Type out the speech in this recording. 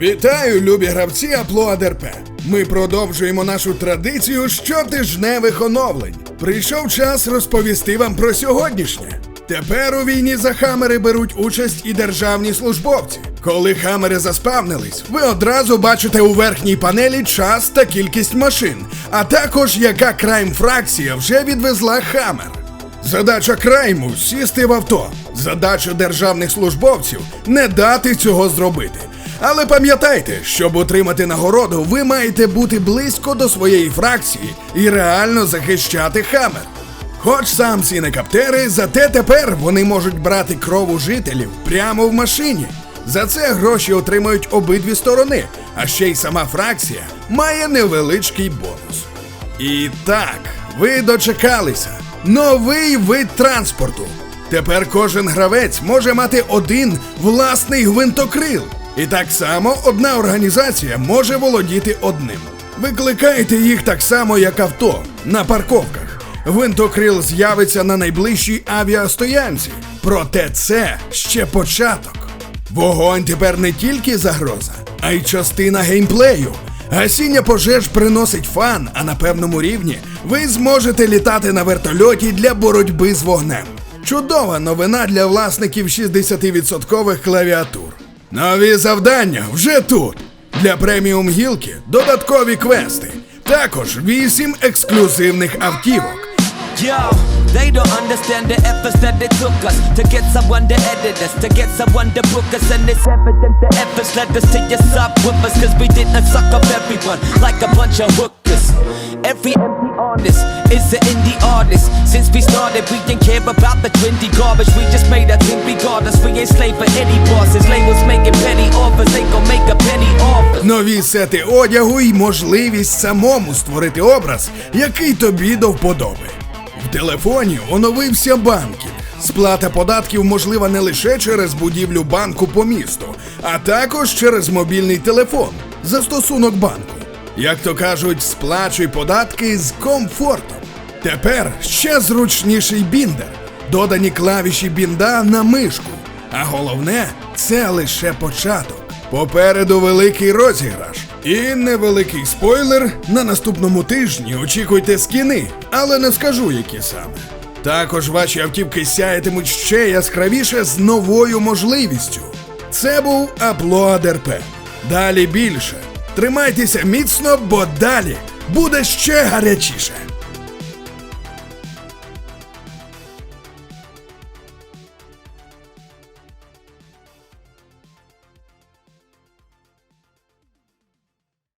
Вітаю, любі гравці Аплоад РП. Ми продовжуємо нашу традицію щотижневих оновлень. Прийшов час розповісти вам про сьогоднішнє. Тепер у війні за хамери беруть участь і державні службовці. Коли хамери заспавнились, ви одразу бачите у верхній панелі час та кількість машин, а також яка крайм-фракція вже відвезла хамер. Задача крайму сісти в авто. Задача державних службовців не дати цього зробити. Але пам'ятайте, щоб отримати нагороду, ви маєте бути близько до своєї фракції і реально захищати хамер. Хоч сам ці не каптери, зате тепер вони можуть брати кров у жителів прямо в машині. За це гроші отримають обидві сторони, а ще й сама фракція має невеличкий бонус. І так, ви дочекалися. Новий вид транспорту. Тепер кожен гравець може мати один власний гвинтокрил. І так само одна організація може володіти одним. Викликайте їх так само, як авто, на парковках. Гвинтокрил з'явиться на найближчій авіастоянці. Проте це ще початок. Вогонь тепер не тільки загроза, а й частина геймплею. Гасіння пожеж приносить фан, а на певному рівні ви зможете літати на вертольоті для боротьби з вогнем. Чудова новина для власників 60% клавіатур. Нові завдання вже тут. Для преміум гілки додаткові квести. Також 8 ексклюзивних автівок. Yo, they don't understand the efforts that it took us to get someone to edit us, to get someone to book us, and it's evident the efforts led us to your sub with us, cause we didn't suck up everyone like a bunch of hookers. Every empty artist is an indie. Since we started, we didn't care about the trendy garbage. We just made a thing regardless. We ain't slave for any bosses. Labels making penny offers, they gon' make a penny offers. Нові сети одягу і можливість самому створити образ, який тобі до вподоби. В телефоні оновився банкінг. Сплата податків можлива не лише через будівлю банку по місту, а також через мобільний телефон, застосунок банку. Як то кажуть, сплачуй податки з комфортом. Тепер ще зручніший біндер, додані клавіші бінда на мишку. А головне, це лише початок. Попереду великий розіграш. І невеликий спойлер. На наступному тижні очікуйте скіни, але не скажу, які саме. Також ваші автівки сяятимуть ще яскравіше з новою можливістю. Це був Аплоад РП. Далі більше. Тримайтеся міцно, бо далі буде ще гарячіше.